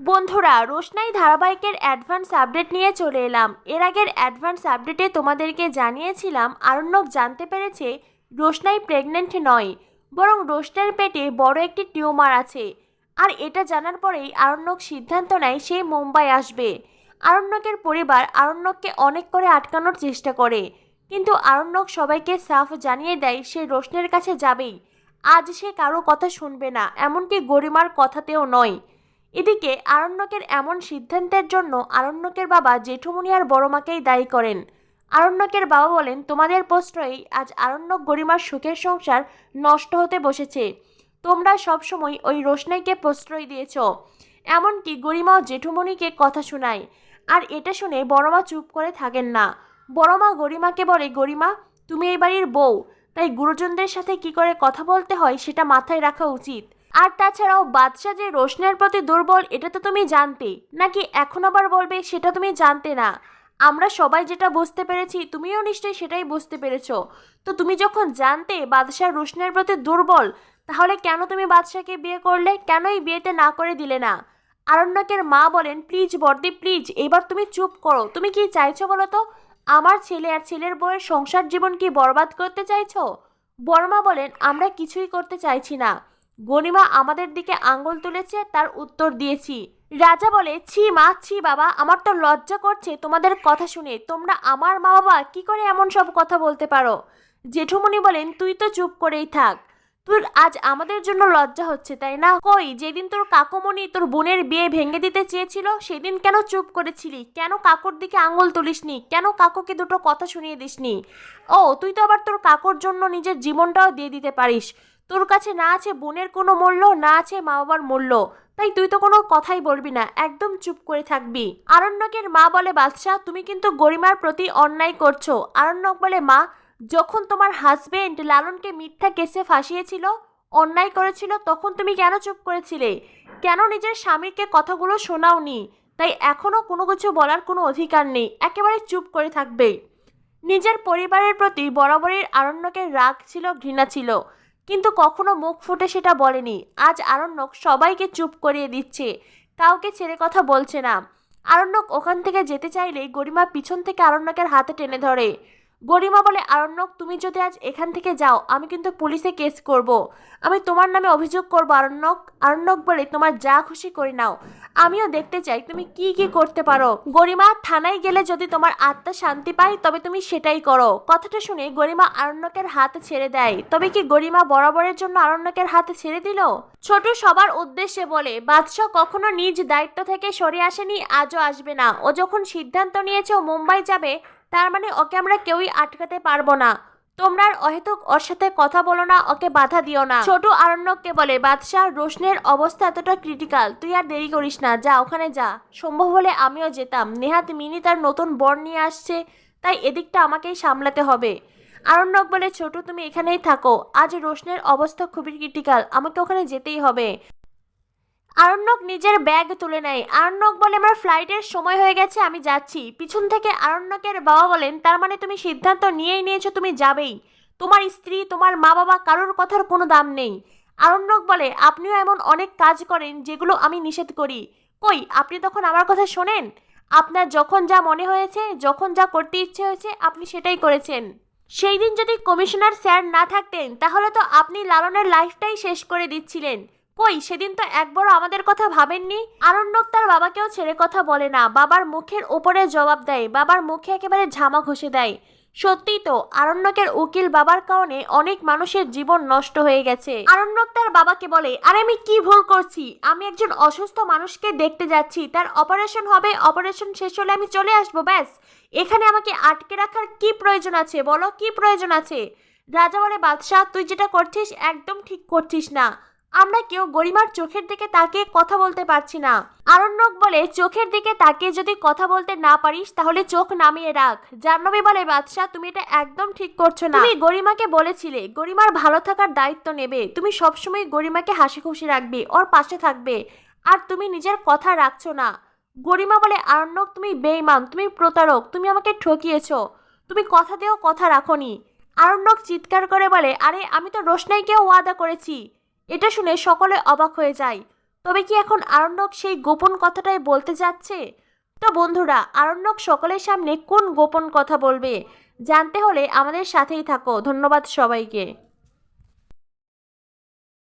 বন্ধুরা, রোশনাই ধারাবাহিকের advance update নিয়ে চলে এলাম। এর আগের অ্যাডভান্স আপডেটে তোমাদেরকে জানিয়েছিলাম, আরণ্যক জানতে পেরেছে রোশনাই প্রেগনেন্ট নয়, বরং রোশনার পেটে বড় একটি টিউমার আছে। আর এটা জানার পরেই আরণ্যক সিদ্ধান্ত নেয় সে মুম্বাই আসবে। আরণ্যকের পরিবার আরণ্যককে অনেক করে আটকানোর চেষ্টা করে, কিন্তু আরণ্যক সবাইকে সাফ জানিয়ে দেয় সে রোশনের কাছে যাবেই। আজ সে কারও কথা শুনবে না, এমনকি গরিমার কথাতেও নয়। এদিকে আরণ্যকের এমন সিদ্ধান্তের জন্য আরণ্যকের বাবা জেঠুমনি আর বড়মাকেই দায়ী করেন। আরণ্যকের বাবা বলেন, তোমাদের প্রশ্রয়েই আজ আরণ্যক গরিমার সুখের সংসার নষ্ট হতে বসেছে। তোমরা সবসময় ওই রোশনাইকে প্রশ্রয় দিয়েছ। এমনকি গরিমা ও জেঠুমনিকে কথা শোনায়। আর এটা শুনে বড়মা চুপ করে থাকেন না। বড়মা গরিমাকে বলে, গরিমা, তুমি এই বাড়ির বউ। তাই গুরুজনদের সাথে কি করে কথা বলতে হয় সেটা মাথায় রাখা উচিত। আর তাছাড়াও বাদশা যে রোশনের প্রতি দুর্বল, এটা তো তুমি জানতে। নাকি এখন আবার বলবে, সেটা তুমি জানতে না? আমরা সবাই যেটা বুঝতে পেরেছি, তুমিও নিশ্চয়ই সেটাই বুঝতে পেরেছ। তো তুমি যখন জানতে বাদশাহ রোশনের প্রতি দুর্বল, তাহলে কেন তুমি বাদশাকে বিয়ে করলে? কেনই বিয়েতে না করে দিলে না? আরণ্যকের মা বলেন, প্লিজ বর্দি প্লিজ, এবার তুমি চুপ করো। তুমি কি চাইছো বলো তো? আমার ছেলে আর ছেলের বউয়ের সংসার জীবন কি বরবাদ করতে চাইছো? বর্মা বলেন, আমরা কিছুই করতে চাইছি না। গণিমা আমাদের দিকে আঙ্গুল তুলেছে, তার উত্তর দিয়েছি। রাজা বলে, ছি মা, ছি বাবা, আমার তো লজ্জা করছে তোমাদের কথা শুনে। তোমরা আমার মা বাবা কি করে এমন সব কথা বলতে পারো? জেঠুমণি বলেন, তুই তো চুপ করেই থাক। তোর আজ আমাদের জন্য লজ্জা হচ্ছে, তাই না? কই, যেদিন তোর কাকুমণি তোর বোনের বিয়ে ভেঙে দিতে চেয়েছিল, সেদিন কেন চুপ করেছিলি? কেন কাকুর দিকে আঙুল তুলিসনি? কেন কাকুকে দুটো কথা শুনিয়ে দিসনি? ও, তুই তো আবার তোর কাকুর জন্য নিজের জীবনটাও দিয়ে দিতে পারিস। তোর কাছে না আছে বোনের কোনো মূল্য, না আছে মা বাবার মূল্য। তাই তুই তো কোনো কথাই বলবি না, একদম চুপ করে থাকবি। আরণ্যকের মা বলে বাদশাহ তুমি কিন্তু গরিমার প্রতি অন্যায় করছ। আরণ্যক বলে, মা, যখন তোমার হাজবেন্ড লালনকে মিথ্যা কেসে ফাঁসিয়েছিল, অন্যায় করেছিল, তখন তুমি কেন চুপ করেছিলে? কেন নিজের স্বামীকে কথাগুলো শোনাওনি? তাই এখনও কোনো কিছু বলার কোনো অধিকার নেই, একেবারে চুপ করে থাকবে। নিজের পরিবারের প্রতি বরাবরই আরণ্যকের রাগ ছিল, ঘৃণা ছিল। কিন্তু কখনো মুখ ফুটে সেটা বলেনি। আজ আরণ্যক সবাইকে চুপ করিয়ে দিচ্ছে। কাউকে ছেড়ে কথা বলছে না। আরণ্যক ওখান থেকে যেতে চাইলে গরিমা পিছন থেকে আরণ্যকের হাতে টেনে ধরে। গরিমা বলে, আরণ্যক, তুমি যদি আজ এখান থেকে যাও, আমি কিন্তু পুলিশে কেস করব। আমি তোমার নামে অভিযোগ করব, আরণ্যক। আরণ্যক বলে, তোমার যা খুশি করে নাও। আমিও দেখতে চাই, তুমি কি কি করতে পারো। গরিমা, থানায় গেলে যদি তোমার আত্মা শান্তি পায়, তবে তুমি সেটাই করো। কথাটা শুনে গরিমা আরণ্যকের হাতে ছেড়ে দেয়। তবে কি গরিমা বরাবরের জন্য আরণ্যকের হাতে ছেড়ে দিল? ছোট সবার উদ্দেশ্যে বলে, বাদশাহ কখনো নিজ দায়িত্ব থেকে সরে আসেনি, আজও আসবে না। ও যখন সিদ্ধান্ত নিয়েছে, ও মুম্বাই যাবে তার মানে ওকে আমরা কেউই আটকাতে পারব না। তোমরা অহেতুক ওর সাথে কথা বলো না, ওকে বাধা দিও না। ছোট আরণ্যককে বলে, বাদশাহ, রোশনের অবস্থা এতটা ক্রিটিক্যাল তুই আর দেরি করিস না, যা, ওখানে যা। সম্ভব হলে আমিও যেতাম। নেহাত মিনি তার নতুন বর নিয়ে আসছে, তাই এদিকটা আমাকেই সামলাতে হবে। আরণ্যক বলে, ছোট, তুমি এখানেই থাকো। আজ রোশনের অবস্থা খুবই ক্রিটিক্যাল আমাকে ওখানে যেতেই হবে। আরণ্যক নিজের ব্যাগ তুলে নেয়। আরণ্যক বলে, আমার ফ্লাইটের সময় হয়ে গেছে, আমি যাচ্ছি। পিছন থেকে আরণ্যকের বাবা বলেন, তার মানে তুমি সিদ্ধান্ত নিয়েই নিয়েছো তুমি যাবেই। তোমার স্ত্রী, তোমার মা বাবা কারোর কথার কোনো দাম নেই। আরণ্যক বলে, আপনিও এমন অনেক কাজ করেন যেগুলো আমি নিষেধ করি। কই, আপনি তখন আমার কথা শোনেন? আপনার যখন যা মনে হয়েছে, যখন যা করতে ইচ্ছে হয়েছে, আপনি সেটাই করেছেন। সেই দিন যদি কমিশনার স্যার না থাকতেন, তাহলে তো আপনি লালনের লাইফটাই শেষ করে দিচ্ছিলেন। কই, সেদিন তো একবারও আমাদের কথা ভাবেননি? আরণ্যক তার বাবাকেও ছেড়ে কথা বলে না। বাবার মুখের ওপরে জবাব দেয়। বাবার মুখে একেবারে ঝামা ঘষে দেয়। সত্যিই তো, আরণ্যকের উকিল বাবার কারণে অনেক মানুষের জীবন নষ্ট হয়ে গেছে। আরণ্যক তার বাবাকে বলে, আরে আমি কি ভুল করছি? আমি একজন অসুস্থ মানুষকে দেখতে যাচ্ছি। তার অপারেশন হবে, অপারেশন শেষ হলে আমি চলে আসব, ব্যাস। এখানে আমাকে আটকে রাখার কি প্রয়োজন আছে? বলো, কি প্রয়োজন আছে? রাজা বলে, বাদশাহ, তুই যেটা করছিস একদম ঠিক করছিস না। আমরা কেউ গরিমার চোখের দিকে তাকিয়ে কথা বলতে পারছি না। আরণ্যক বলে, চোখের দিকে তাকিয়ে যদি কথা বলতে না পারিস, তাহলে চোখ নামিয়ে রাখ। জাহ্নবী বলে, বাদশাহ, তুমি এটা একদম ঠিক করছ না। তুমি গরিমাকে বলেছিলে, গরিমার ভালো থাকার দায়িত্ব নেবে। তুমি সবসময় গরিমাকে হাসি খুশি রাখবে, ওর পাশে থাকবে। আর তুমি নিজের কথা রাখছো না। গরিমা বলে, আরণ্যক, তুমি বেইমান তুমি প্রতারক, তুমি আমাকে ঠকিয়েছো। তুমি কথা দিয়েও কথা রাখোনি। আরণ্যক চিৎকার করে বলে, আরে, আমি তো রোশনাইকেও ওয়াদা করেছি। এটা শুনে সকলে অবাক হয়ে যায়। তবে কি এখন আরণ্যক সেই গোপন কথাটাই বলতে যাচ্ছে? তো বন্ধুরা, আরণ্যক সকলের সামনে কোন গোপন কথা বলবে? জানতে হলে আমাদের সাথেই থাকো। ধন্যবাদ সবাইকে।